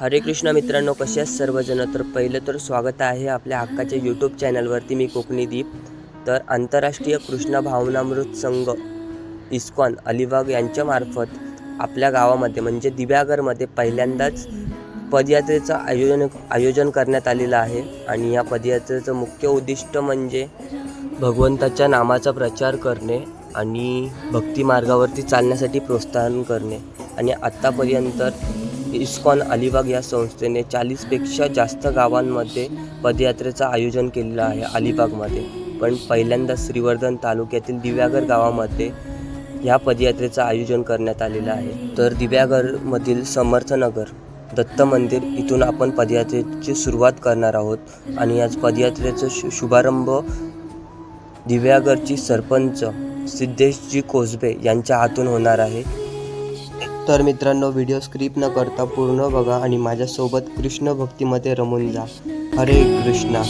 हरे कृष्ण मित्रांनो कसे आहेत सर्वजण? तर पहिलं तर स्वागत आहे आपल्या हक्काच्या यूट्यूब चॅनलवरती मी कोकणी दीप. तर आंतरराष्ट्रीय कृष्ण भावनामृत संघ इस्कॉन अलिबाग यांच्यामार्फत आपल्या गावामध्ये म्हणजे दिव्यागरमध्ये पहिल्यांदाच पदयात्रेचं आयोजन आयोजन करण्यात आलेलं आहे. आणि या पदयात्रेचं मुख्य उद्दिष्ट म्हणजे भगवंताच्या नामाचा प्रचार करणे आणि भक्ती मार्गावरती चालण्यासाठी प्रोत्साहन करणे. आणि आत्तापर्यंत इस्कॉन अलिबाग या संस्थेने चाळीसपेक्षा जास्त गावांमध्ये पदयात्रेचं आयोजन केलेलं आहे अलिबागमध्ये. पण पहिल्यांदा श्रीवर्धन तालुक्यातील दिव्यागर गावामध्ये ह्या पदयात्रेचं आयोजन करण्यात आलेलं आहे. तर दिव्यागरमधील समर्थनगर दत्त मंदिर इथून आपण पदयात्रेची सुरुवात करणार आहोत आणि याच पदयात्रेचं शु शुभारंभ दिव्यागरची सरपंच सिद्धेशजी कोसबे यांच्या हातून होणार आहे. तर मित्रांनो व्हिडिओ स्क्रिप्ट न करता पूर्ण बघा आणि माझ्यासोबत कृष्ण भक्तीमध्ये रमून जा. हरे कृष्णा.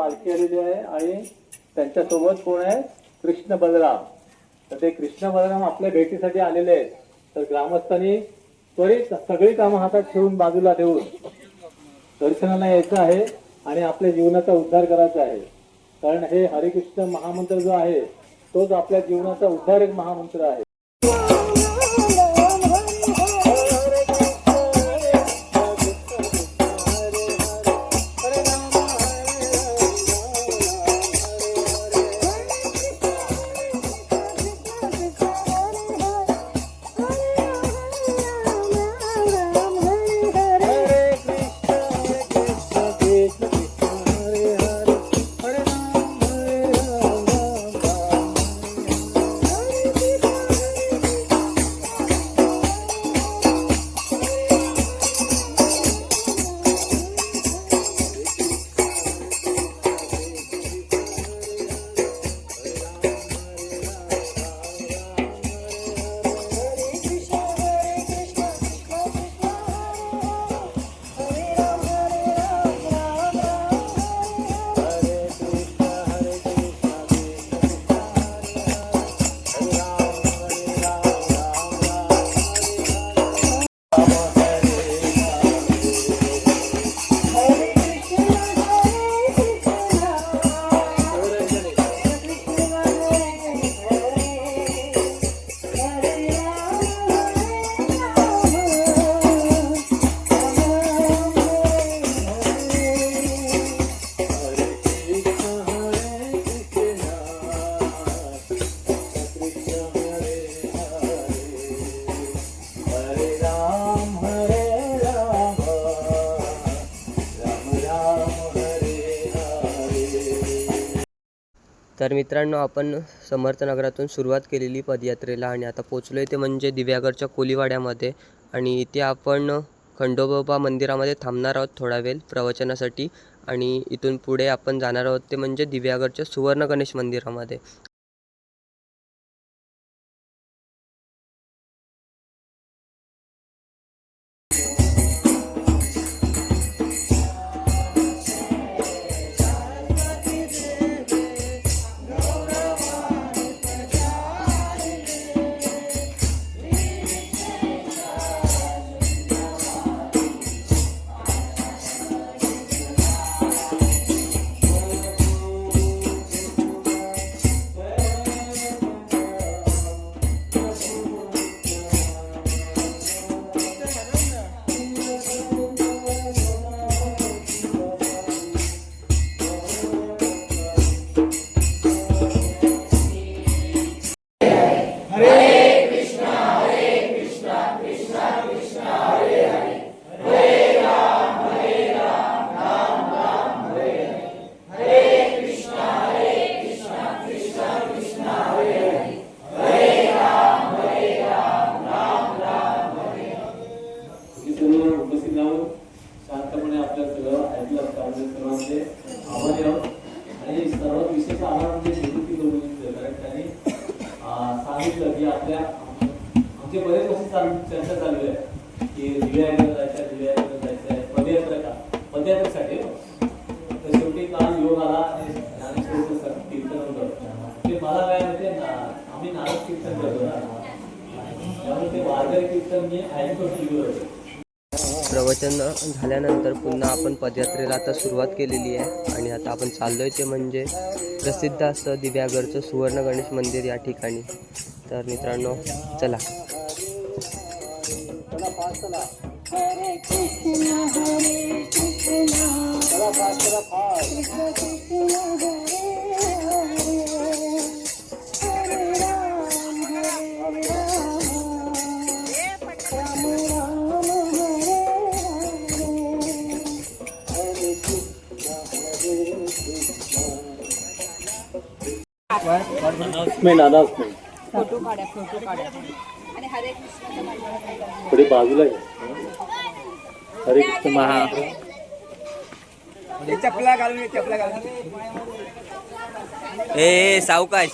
पालखी आलेली आहे आणि त्यांच्यासोबत कोण आहे? कृष्ण बलराम. तर ते कृष्ण बलराम आपल्या भेटीसाठी आलेले आहेत. तर ग्रामस्थांनी त्वरित सगळी कामं हातात ठेवून बाजूला ठेवून दर्शनाला यायचं आहे आणि आपल्या जीवनाचा उद्धार करायचा आहे. कारण हे हरिकृष्ण महामंत्र जो आहे तोच आपल्या जीवनाचा उद्धार एक महामंत्र आहे. तर मित्रांनो आपण समर्थनगरातून सुरुवात केलेली पदयात्रेला आणि आता पोचलो आहे ते म्हणजे दिव्यागडच्या कोलीवाड्यामध्ये. आणि इथे आपण खंडोबाबा मंदिरामध्ये थांबणार आहोत थोडा वेळ प्रवचनासाठी. आणि इथून पुढे आपण जाणार आहोत ते म्हणजे दिव्यागडच्या सुवर्ण गणेश मंदिरामध्ये. आभारी आहोत आणि सर्वात विशेष आभार म्हणजे निवृत्ती करून कारण त्यांनी सांगितलं की आपल्या आमचे बरेच वर्ष चालू चर्चा चालू आहे की दिव्याकडे जायचं आहे दिव्याकडे जायचं आहे पदयात्रा का पदयात्रेसाठी हो. तर शेवटी काल योग आला आणि ज्ञानेश्वरीचं कीर्तन होतं. ते मला काय म्हणते ना आम्ही नारद कीर्तन करतो ना. त्यामुळे ते वारकरी कीर्तन मी ऐकतो टीव्हीवर प्रवचन झाल्यानंतर पुन्हा आपण पदयात्रेला आता सुरुवात केलेली आहे. आणि आता आपण चाललोय ते म्हणजे प्रसिद्ध असं दिव्यागडचं सुवर्ण गणेश मंदिर या ठिकाणी. तर मित्रांनो चला. चला अनाउन्समेंट अनाउन्समेंट फोटो काढा फोटो काढा आणि हरे जायचं. थोडी बाजूला. हरे कृष्ण महा ए ए, सावकाश.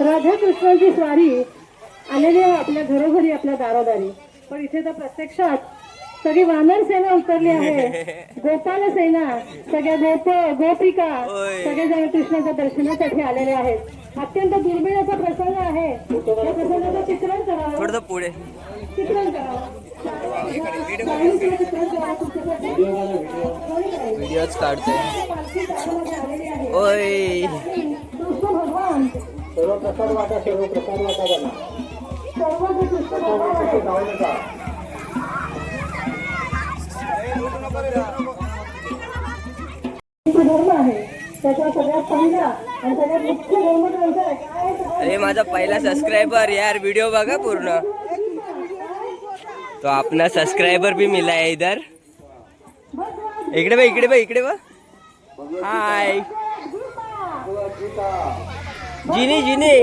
राधा कृष्णाची स्वारी आलेली आहे आपल्या घरोघरी आपल्या दारोदारी. पण इथे तर प्रत्यक्षात सगळी वानर सेना उतरली आहे. गोपाल सेना सगळ्या गोप गोपिका होय. सगळेजण कृष्णाच्या दर्शनासाठी आलेले आहेत. अत्यंत दुर्मिळ असा प्रसंग आहे. या प्रसंगाचं चित्रण करावं. थोडंसं पुढे. चित्रण करावं. आहे ओय. कृष्ण भगवान. सर्व प्रसाद वाटा सर्व प्रसाद वाटा सर्व कृष्ण हिंदू धर्म आहे. सगळ्यात पहिला आणि सगळ्यात मुख्य तर अरे माझा पहिला सबस्क्राइबर यार वीडियो बघा पूर्ण. तो अपना सब्सक्राइबर भी मिला है इधर. इकडे बघ इकडे बघ इकडे बघ. हाय जिनी जिनी.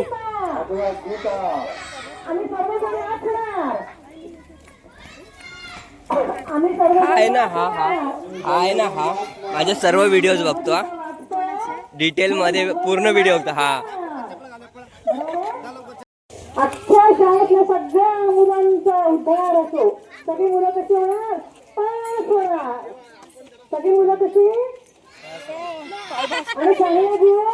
आहे ना हा हा. आहे ना हा. माझे सर्व व्हिडिओज बघतो हा. डिटेल मध्ये पूर्ण व्हिडिओ होता हा. अख्ख्या शाळेतल्या सगळ्या मुलांचा उद्धार असो. सगळी मुलं कशी होणार? पास होणार. सगळी मुलं कशी? आणि चांगले दिवस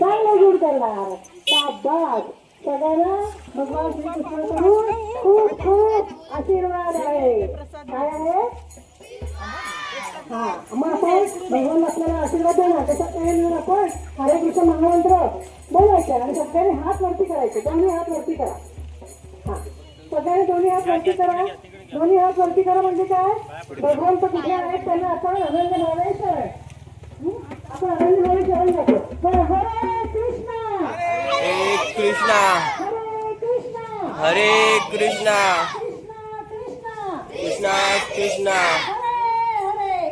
चांगलं गुण करणार शाबास. सगळ्यांना भगवान श्रीकृष्णाकडून खूप खूप आशीर्वाद आहे. काय आहे? हा. मग आपण भगवान आपल्याला आशीर्वाद देणार त्याचा काय लिहून आपण हरे कृष्ण महामंत्र बोलायचे आणि सगळ्यांनी हात वरती करायचे. दोन्ही हात वरती करा. हा. सगळ्यांनी दोन्ही हात वरती करा. दोन्ही हात वरती करा म्हणजे काय? भगवंत कुठे आहेत? त्यांना आपण आनंद भावे शरण हं? आपण आनंद भावे शरण जातो बरं, हरे कृष्ण! हरे कृष्ण! हरे कृष्ण! कृष्णा कृष्णा!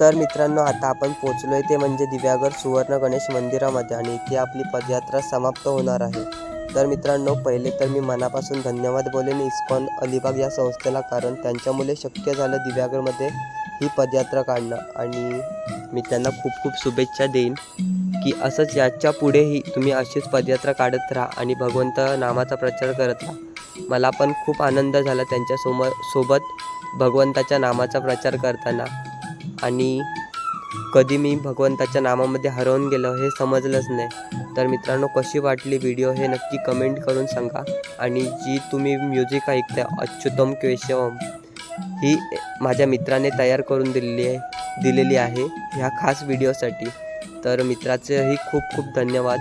तर मित्रांनो आता आपण पोचलोय ते म्हणजे दिव्यागर सुवर्ण गणेश मंदिरामध्ये आणि इथे आपली पदयात्रा समाप्त होणार आहे. तर मित्रांनो पहिले तर मी मनापासून धन्यवाद बोलेन इस्कॉन अलिबाग या संस्थेला कारण त्यांच्यामुळे शक्य झालं दिव्यागरमध्ये ही पदयात्रा काढणं. आणि मी त्यांना खूप खूप शुभेच्छा देईन की असंच याच्या पुढेही तुम्ही अशीच पदयात्रा काढत राहा आणि भगवंत नामाचा प्रचार करत राहा. मला पण खूप आनंद झाला त्यांच्यासमोर सोबत भगवंताच्या नामाचा प्रचार करताना. आणि कधी मी भगवंताच्या नामामध्ये हरवून गेलो हे समजलंच नाही. तर मित्रांनो कशी वाटली व्हिडिओ हे नक्की कमेंट करून सांगा. आणि जी तुम्ही म्युझिक ऐकताय अच्युतम केशवम ही माझ्या मित्राने तयार करून दिलेली आहे दिलेली आहे ह्या खास व्हिडिओसाठी तर मित्राचेही खूप खूप धन्यवाद.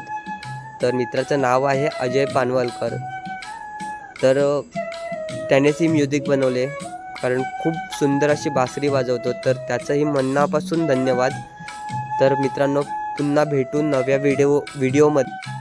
तर मित्राचं नाव आहे अजय पानवलकर. तर त्यानेच ही म्युझिक बनवले. कारण खूप सुंदर अशी बासरी वाजवतो. तर त्याचंही मनापासून धन्यवाद. तर मित्रांनो पुन्हा भेटून नव्या व्हिडिओ व्हिडिओमध्ये